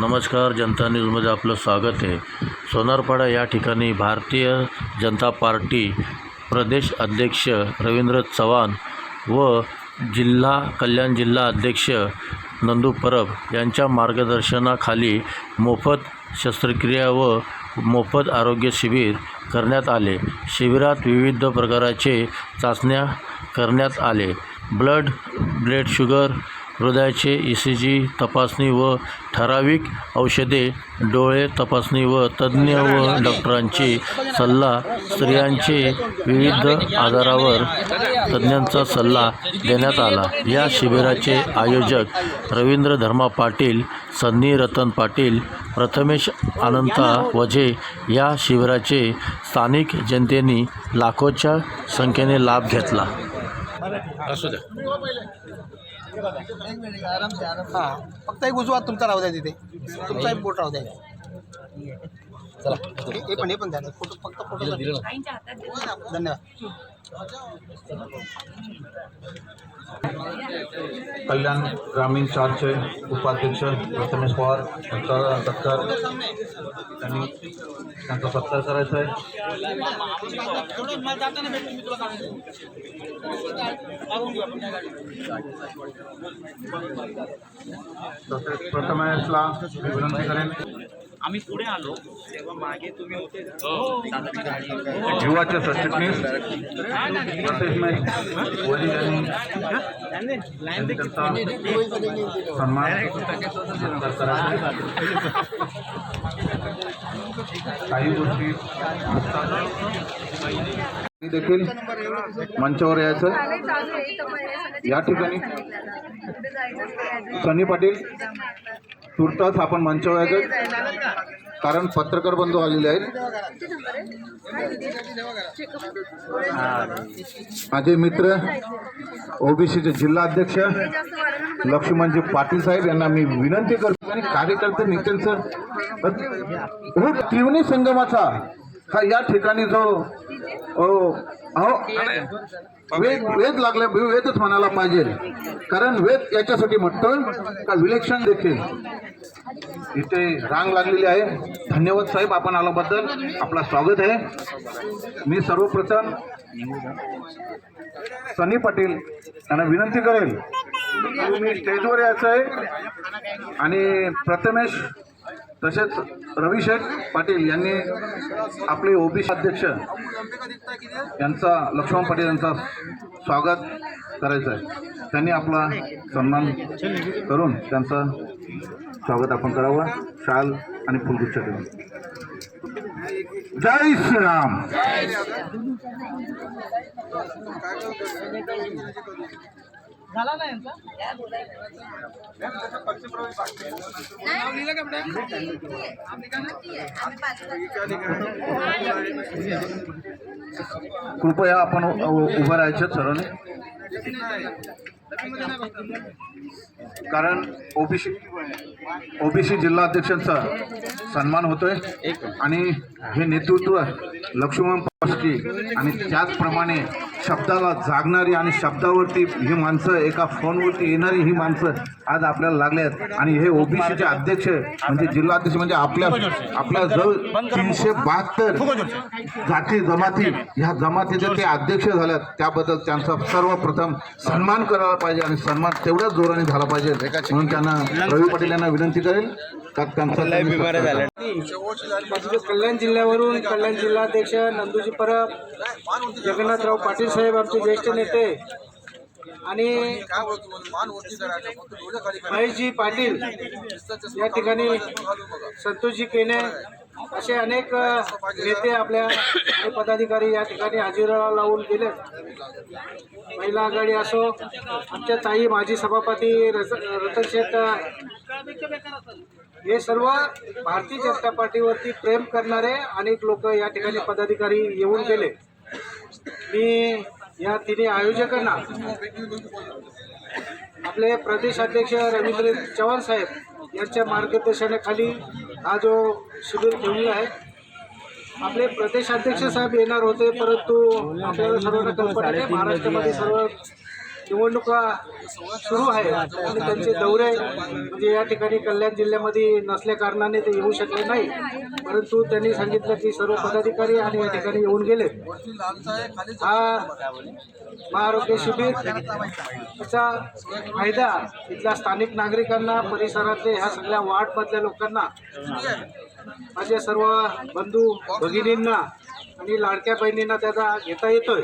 नमस्कार जनता न्यूजमध्ये आपलं स्वागत आहे. सोनारपाडा या ठिकाणी भारतीय जनता पार्टी प्रदेश अध्यक्ष रवींद्र चव्हाण व जिल्हा कल्याण जिल्हा अध्यक्ष नंदू परब यांच्या मार्गदर्शनाखाली मोफत शस्त्रक्रिया व मोफत आरोग्य शिबिर करण्यात आले. शिबिरात विविध प्रकाराचे चाचण्या करण्यात आले. ब्लड ब्लड शुगर हृदयाचे ई सी जी तपासणी व ठराविक औषधे डोळे तपासणी व तज्ज्ञ व डॉक्टरांची सल्ला स्त्रियांचे विविध आजारावर तज्ज्ञांचा सल्ला देण्यात आला. या शिबिराचे आयोजक रवींद्र धर्मा पाटील सन्नी रतन पाटील प्रथमेश अनंता वझे या शिबिराचे स्थानिक जनतेने लाखोच्या संख्येने लाभ घेतला. असू द्या. हां. फक्त एक उजवा तुमचा राहू द्या तिथे. तुमचा एक बोट राहू द्या. चला. हे पण हे पण द्या. फोटो फक्त फोटो धन्यवाद. कल्याण ग्रामीण चारचे उपाध्यक्ष प्रथमेश पवार डॉक्टर त्यांनी त्यांचा सत्कार करायचा आहे. विनंती करेन. आम्ही पुढे आलो. तेव्हा मागे तुम्ही होते. युवाचे सरचिटणीस सन्मान करायचा आहे. काही गोष्टी देखील मंचावर यायचं. या ठिकाणी सनी पाटील तुर्तास आपण मंचावर यायचं कारण पत्रकार बंधू आलेले आहेत. माझे मित्र ओबीसीचे जिल्हा अध्यक्ष लक्ष्मणजी पाटील साहेब यांना मी विनंती करतो आणि कार्यकर्ते नेत्यांचं सर हो संगमाचा हा या ठिकाणी जो अहो अहो, वेद वेद लागला वेदच म्हणायला पाहिजे. कारण वेद याच्यासाठी म्हणतो का विलेक्षण देखील. इथे रांग लागलेली आहे. धन्यवाद साहेब आपण आल्याबद्दल आपला स्वागत आहे. मी सर्वप्रथम सनी पाटील यांना विनंती करेल मी स्टेजवर यायचं आहे. आणि प्रथमेश तसेच रविशेठ पाटील यांनी आपले ओबीसी अध्यक्ष यांचा लक्ष्मण पाटील यांचा स्वागत करायचं आहे. त्यांनी आपला सन्मान करून त्यांचं स्वागत आपण करावं. शाल आणि फुलगुच्छ देऊन. जय श्रीराम. कृपया आपण उभं राहायचं सर्वांनी कारण ओबीसी ओबीसी जिल्हा अध्यक्षांचा सन्मान होतोय आणि हे नेतृत्व लक्ष्मण आणि त्याचप्रमाणे शब्दाला जागणारी आणि शब्दावरती ही माणसं एका फोनवरती येणारी ही माणसं आज आपल्याला लागले आहेत. आणि हे ओबीसीचे अध्यक्ष म्हणजे जिल्हाध्यक्ष म्हणजे आपल्या आपल्या जवळ तीनशे बहात्तर जाती जमाती ह्या जमातीचे ते अध्यक्ष झाल्यात. त्याबद्दल त्यांचा सर्वप्रथम सन्मान करायला पाहिजे आणि सन्मान तेवढ्याच जोराने झाला पाहिजे. म्हणून त्यांना रवी पाटील यांना विनंती करेल. का त्यांचा कल्याण जिल्ह्यावरून कल्याण जिल्हाध्यक्ष नंदूजी परब जगन्नाथराव पाटील साहेब आमचे ज्येष्ठ नेते आणि महेशजी पाटील या ठिकाणी संतोषजी केने असे अनेक नेते आपल्या पदाधिकारी या ठिकाणी हजेरा लावून गेले. महिला आघाडी असो आमच्या ताई माजी सभापती रतन शेठ हे सर्व भारतीय जनता पार्टीवरती प्रेम करणारे अनेक लोक या ठिकाणी पदाधिकारी येऊन गेले. मी या तिन्ही आयोजकांना आपले प्रदेश अध्यक्ष रवींद्र चव्हाण साहेब यांच्या मार्गदर्शनाखाली हा जो शिबिर ठेवलेला आहे आपले प्रदेश अध्यक्ष साहेब येणार होते परंतु आपल्याला सर्वांना कल्पना आहे महाराष्ट्रामध्ये सर्व निवडणुका सुरू आहे आणि त्यांचे दौरे म्हणजे या ठिकाणी कल्याण जिल्ह्यामध्ये नसल्या कारणाने ते येऊ शकले नाही. परंतु त्यांनी सांगितलं की सर्व पदाधिकारी आणि या ठिकाणी येऊन गेले. हा महाआरोग्य शिबिर याचा फायदा इथल्या स्थानिक नागरिकांना परिसरातले ह्या सगळ्या वार्डमधल्या लोकांना माझ्या सर्व बंधू भगिनींना आणि लाडक्या बहिणींना त्याचा घेता येतोय.